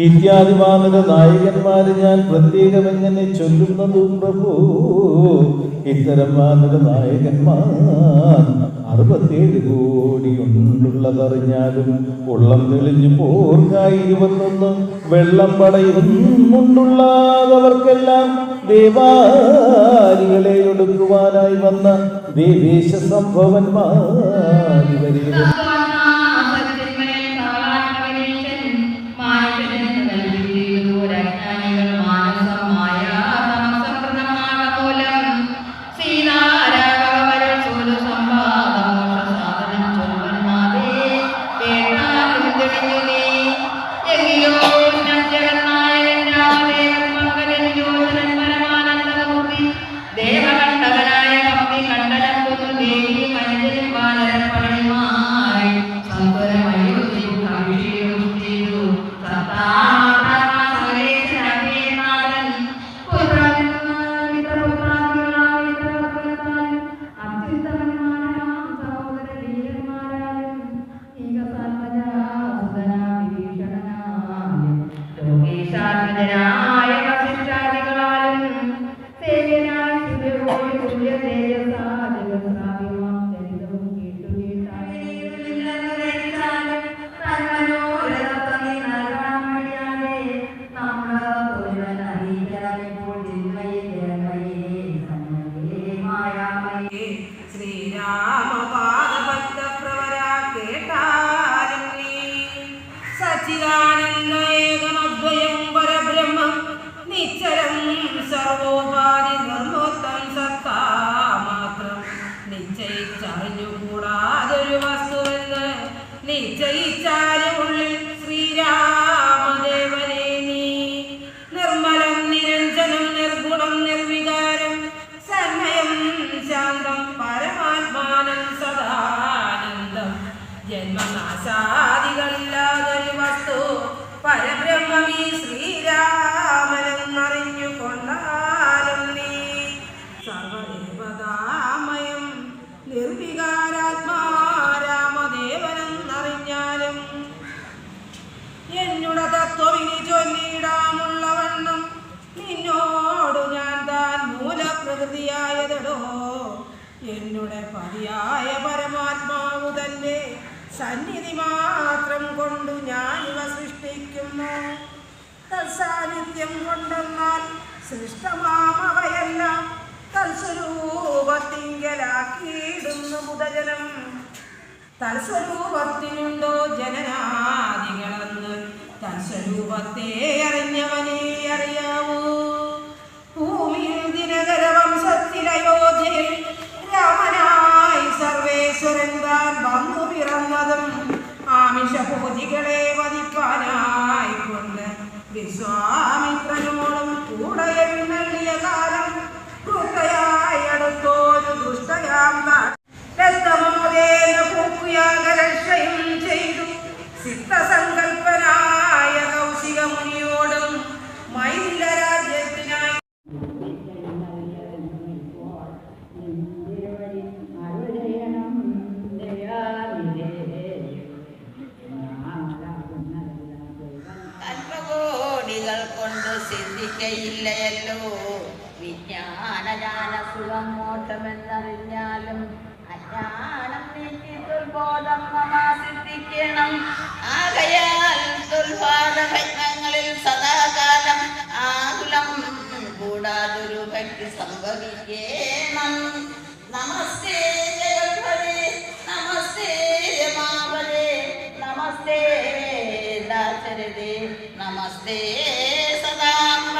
ഇത്യാദി വാനര നായകന്മാര് ഞാൻ പ്രത്യേകം എങ്ങനെ ചൊല്ലുന്നതും പ്രഭു? ഇത്തരം വാനര നായകന്മാർ അറുപത്തേഴ് കോടി ഉണ്ടുള്ളതറിഞ്ഞാലും ഉള്ളം തെളിഞ്ഞു പോർക്കായി ഇരുപത്തൊന്ന് വെള്ളം പടയുന്നുണ്ടുള്ളവർക്കെല്ലാം ദേവാലികളെ ഒടുക്കുവാനായി വന്ന ദേവേശ സംഭവന്മാരി ദേവകണ്ഠകനായ നിശ്ചയിച്ചാലും ഉള്ളിൽ ശ്രീരാമദേവനെ നിർമ്മലം നിരഞ്ജനം നിർഗുണം നിർവികാരം സന്മയം എന്നുടെ പതിയായ പരമാത്മാവു തന്നെ സന്നിധി മാത്രം കൊണ്ടു ഞാനിവ സൃഷ്ടിക്കുന്നു. തത്സാന്നിധ്യം കൊണ്ടെന്നാൽ സൃഷ്ടമാമവയെല്ലാം തൽസ്വരൂപത്തിങ്കലാക്കിയിടുന്നു മുതജനം തൽസ്വരൂപത്തിനുണ്ടോ ജനനാദികളെന്ന് തൽസ്വരൂപത്തെ അറിഞ്ഞവനെ അറിയാവൂ. ഭൂമിയിൽ ദിനകര വംശത്തിലയോധ്യയിൽ സർവേശ്വരൻ താൻ വന്നു പിറന്നതും ആമിഷഭോജികളെ വധിപ്പാനായി കൊണ്ട് വിശ്വാമിത്രനോടും കൂടെ എഴുന്നള്ളിയ കാലം കൊണ്ട് സിദ്ധിക്കയില്ലയല്ലോ വിജ്ഞാനജാന സുഖം മോട്ടമെന്നറിഞ്ഞാലും അജ്ഞാനം സദാകാലം ആകുലം. കൂടാതൊരു ഭക്തി സംഭവിക്കേണം. നമസ്തേ നമസ്തേ മാവലേ നമസ്തേ ദാശരഥേ നമസ്തേ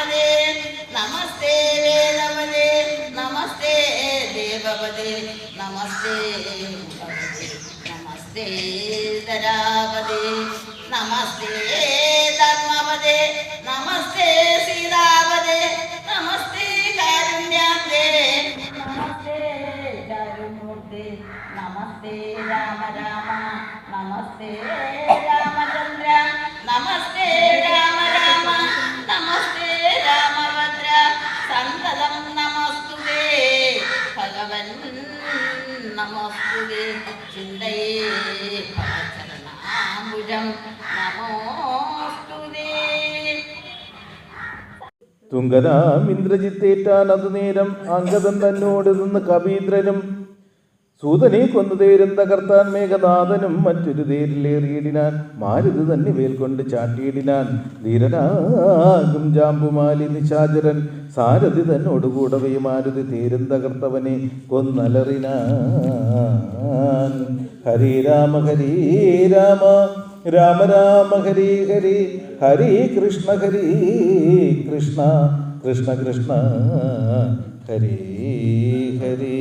സദാംബദേ നമസ്തേ വേദവദേ നമസ്തേ ദേവവദേ നമസ്തേ ഭഗവതേ നമസ്തേ ധരാവദേ നമസ്തേ ധർമ്മവദേ നമസ്തേ സീതാവദേ നമസ്തേ കാരുണ്യാബ്ദേ നമസ്തേ ചാരുമൂർത്തി നമസ്തേ രാമ രാമ നമസ്തേ രാമചന്ദ്ര നമസ്തുവേ ഇന്ദ്രജിത്തേറ്റാൻ അതു നേരം അംഗതൻ തന്നോട് നിന്ന് കവീന്ദ്രനും സൂതനെ കൊന്നു തേരും തകർത്താൻ മേഘനാഥനും മറ്റൊരു തേരിലേറിയിടിനാൻ മാരുത് തന്നെ വേൽക്കൊണ്ട് ചാട്ടിയിടിനാൻ ധീരനാകും ജാമ്പുമാലി നിശാചരൻ സാരഥി തന്നോടുകൂടവേ മാരുതി തേരും തകർത്തവനെ കൊന്നലറിനാൻ. ഹരേ രാമ ഹരേ രാമ രാമ രാമ ഹരേ ഹരേ ഹരേ കൃഷ്ണ ഹരേ കൃഷ്ണ കൃഷ്ണ കൃഷ്ണ ഹരേ ഹരേ.